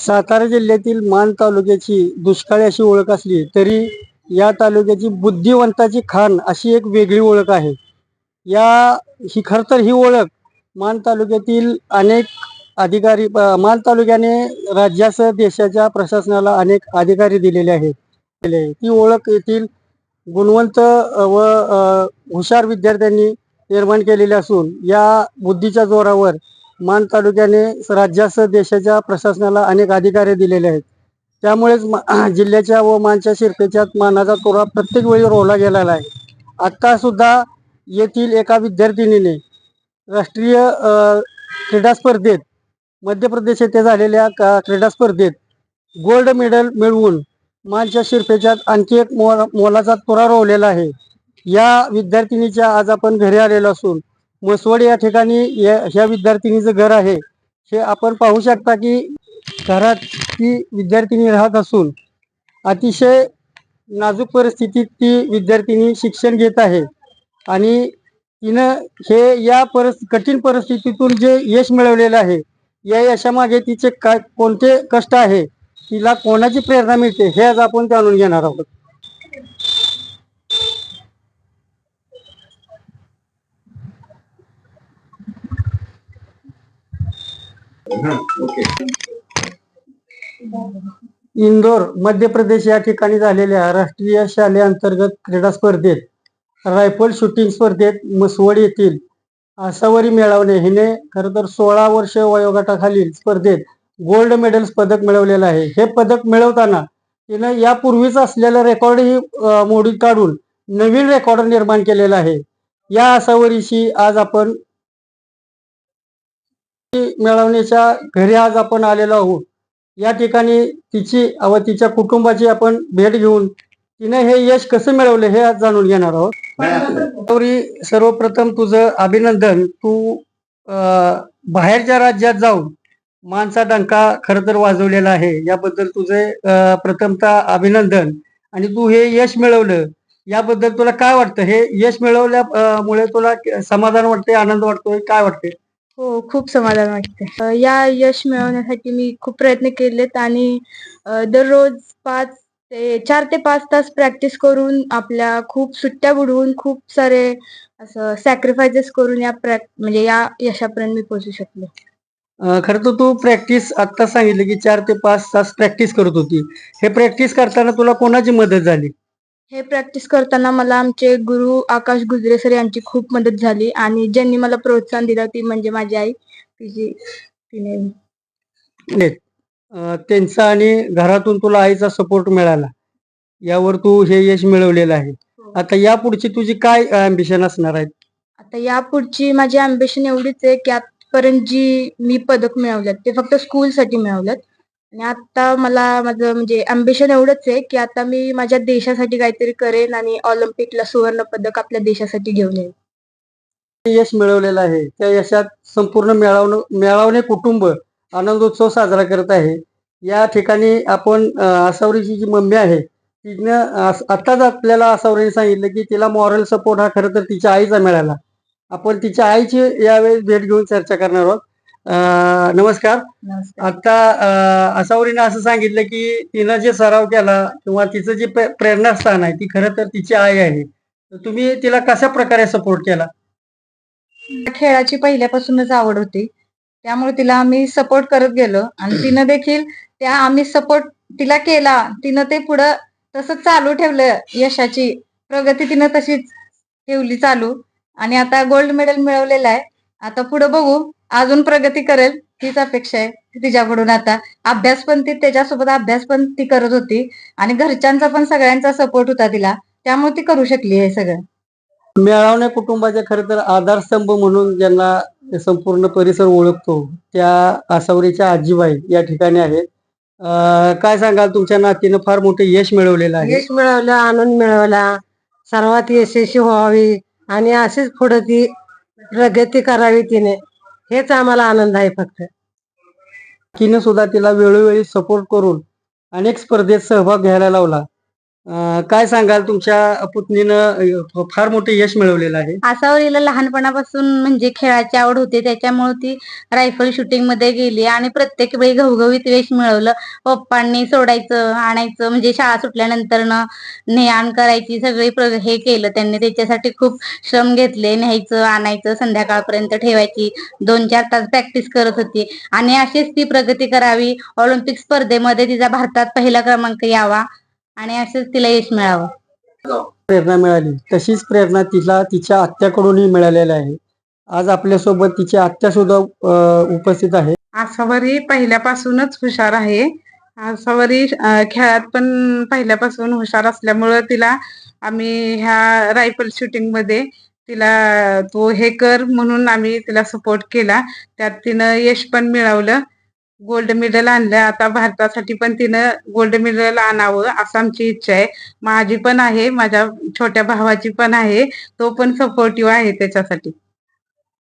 सातारा जिल्ह्यातील मान तालुक्याची दुष्काळी अशी ओळख असली तरी या तालुक्याची बुद्धिवंताची खान अशी एक वेगळी ओळख आहे. या ही खर तर ही ओळख मान तालुक्यातील अनेक अधिकारी मान तालुक्याने राज्यासह देशाच्या प्रशासनाला अनेक अधिकारी दिलेले आहेत. ती ओळख येथील गुणवंत व हुशार विद्यार्थ्यांनी निर्माण केलेली असून या बुद्धीच्या जोरावर मान तालुक्याने राज्यासह देशाच्या प्रशासनाला अनेक अधिकारी दिलेले आहेत. त्यामुळेच मा- जिल्ह्याच्या व मानच्या शिरपेच्या मानाचा तोरा प्रत्येक वेळी रोवला गेलेला आहे. आत्तासुद्धा येथील एका विद्यार्थिनीने राष्ट्रीय क्रीडा स्पर्धेत मध्य प्रदेश येथे झालेल्या क्रीडा स्पर्धेत गोल्ड मेडल मिळवून मानच्या शिरपेच्यात आणखी एक मोला मोलाचा तुरा रोवलेला आहे. या विद्यार्थिनीच्या आज आपण घरी आलेलो असून मसवड या ठिकाणी या- ह्या विद्यार्थिनीचं घर आहे हे आपण पाहू शकता की घरात ती विद्यार्थिनी राहत असून अतिशय नाजूक परिस्थितीत ती विद्यार्थिनी शिक्षण घेत आहे. आणि तिनं हे या परिस कठीण परिस्थितीतून जे यश मिळवलेलं आहे या यशामागे तिचे काय कोणते कष्ट आहे तिला कोणाची प्रेरणा मिळते हे आज आपण जाणून घेणार आहोत. इंदोर मध्य प्रदेश या ठिकाणी झालेल्या राष्ट्रीय शालेअंतर्गत क्रीडा स्पर्धेत रायफल शूटिंग स्पर्धेत मसवड येथील आसावरी मिळवणे हिने खरं तर सोळा वर्ष वयोगटाखालील स्पर्धेत गोल्ड मेडल पदक मिळवलेलं आहे. हे पदक मिळवताना तिनं यापूर्वीच असलेला रेकॉर्ड ही मोडीत काढून नवीन रेकॉर्ड निर्माण केलेला आहे. या आसावरीशी आज आपण मिळवण्याच्या घरी आज आपण आलेलो आहोत. या ठिकाणी तिची व तिच्या कुटुंबाची आपण भेट घेऊन तिने हे यश कसं मिळवलं हे आज जाणून घेणार आहोत. गौरी सर्वप्रथम तुझं अभिनंदन. तू बाहेरच्या राज्यात जाऊन माणसा डंका खर तर वाजवलेला आहे. याबद्दल तुझे प्रथमता प्रथमतः अभिनंदन. आणि तू हे यश मिळवलं याबद्दल तुला काय वाटतं? हे यश मिळवल्यामुळे तुला समाधान वाटते आनंद वाटतोय काय वाटते हो खूप समाधान वाटते या यश मिळवण्यासाठी मी खूप प्रयत्न केलेत आणि दररोज पाच ते चार ते पाच तास प्रॅक्टिस करून आपल्या खूप सुट्ट्या बुडवून खूप सारे असं सॅक्रिफायसेस करून या प्रॅक म्हणजे या यशापर्यंत मी पोहोचू शकले. खरं तर तू प्रॅक्टिस आता सांगितलं की चार ते पाच तास प्रॅक्टिस करत होती. हे प्रॅक्टिस करताना तुला कोणाची मदत झाली? हे प्रॅक्टिस करताना मला आमचे गुरु आकाश गुजरे सर यांची खूप मदत झाली आणि ज्यांनी मला प्रोत्साहन दिलं ती म्हणजे माझी आई तिची तिने. अं, त्यांचा आणि घरातून तुला आईचा सपोर्ट मिळाला. यावर तू हे यश मिळवलेलं आहे. आता यापुढची तुझी काय अम्बिशन असणार आहे आता यापुढची माझी अम्बिशन एवढीच आहे की आतापर्यंत जी मी पदक मिळवल्यात ते फक्त स्कूलसाठी मिळवल्यात. आणि आता मला माझं म्हणजे अम्बिशन एवढंच आहे की आता मी माझ्या देशासाठी काहीतरी करेन आणि ऑलिम्पिकला सुवर्ण पदक आपल्या देशासाठी घेऊन येईन. यश मिळवलेलं आहे त्या यशात संपूर्ण मेळावणं मेळावणे कुटुंब आनंदोत्सव साजरा करत आहे. या ठिकाणी आपण आसावरीची जी मम्मी आहे तिनं आत्ताच आपल्याला आसावरीने सांगितलं की तिला मॉरल सपोर्ट हा खरं तर तिच्या आईचा मिळाला. आपण तिच्या आईची यावेळी भेट घेऊन चर्चा करणार आहोत. नमस्कार. आता अं, आसावरीनं असं सांगितलं की तिनं जे सराव केला किंवा तिचं जे प्रे- प्रेरणास्थान आहे ती खरं तर तिची आई आहे. तर तुम्ही तिला कशा प्रकारे सपोर्ट केला? खेळाची पहिल्यापासूनच आवड होती. त्यामुळे तिला आम्ही सपोर्ट करत गेलो. आणि तिनं देखील त्या आम्ही सपोर्ट तिला केला. तिनं ते पुढं तसं चालू ठेवलं. यशाची प्रगती तिनं तशीच ठेवली चालू. आणि आता गोल्ड मेडल मिळवलेलं आहे. आता पुढं बघू. अजून प्रगती करेल हीच अपेक्षा आहे तिच्याकडून आता. अभ्यास पण ती त्याच्यासोबत अभ्यास पण ती करत होती आणि घरच्यांचा पण सगळ्यांचा सपोर्ट होता तिला. त्यामुळे ती करू शकली हे सगळं. मेळावण्या कुटुंबाच्या खरं तर आधारस्तंभ म्हणून ज्यांना संपूर्ण परिसर ओळखतो त्या आसावरीच्या आजीबाई या ठिकाणी आहेत. काय सांगाल? तुमच्या नातीनं फार मोठे यश मिळवलेलं आहे. यश मिळवलं आनंद मिळवला. सर्वात यशस्वी व्हावी आणि अशीच पुढे ती प्रगती करावी तिने. हेच आम्हाला आनंद आहे फक्त. तिनं सुद्धा तिला वेळोवेळी सपोर्ट करून अनेक स्पर्धेत सहभाग घ्यायला लावला. काय सांगाल? तुमच्या पुतणीनं फार मोठे यश मिळवलेलं आहे. आसावरीला लहानपणापासून म्हणजे खेळाची आवड होती. त्याच्यामुळे ती रायफल शूटिंगमध्ये गेली आणि प्रत्येक वेळी घवघवीत यश मिळवलं. पप्पांनी सोडायचं आणायचं म्हणजे शाळा सुटल्यानंतर ने आण करायची सगळी हे केलं. त्यांनी त्याच्यासाठी खूप श्रम घेतले. न्यायचं आणायचं संध्याकाळपर्यंत ठेवायची. दोन चार तास प्रॅक्टिस करत होती. आणि अशीच ती प्रगती करावी. ऑलिम्पिक स्पर्धेमध्ये तिचा भारतात पहिला क्रमांक यावा. आणि असंच तिला यश मिळावं. प्रेरणा मिळाली. तशीच प्रेरणा तिला तिच्या आत्याकडूनही मिळालेली आहे. आज आपल्यासोबत तिची आत्या सुद्धा उपस्थित आहे. आसावरी पहिल्यापासूनच हुशार आहे. आसावरी खेळात पण पहिल्यापासून हुशार असल्यामुळं तिला आम्ही ह्या रायफल शूटिंगमध्ये तिला तो हे कर म्हणून आम्ही तिला सपोर्ट केला. त्यात तिनं यश पण मिळवलं. गोल्ड मेडल आणलं आता भारतासाठी पण तिनं गोल्ड मेडल आणावं असं आमची इच्छा आहे. माझी पण आहे माझ्या छोट्या भावाची पण आहे. तो पण सपोर्टिव्ह आहे त्याच्यासाठी.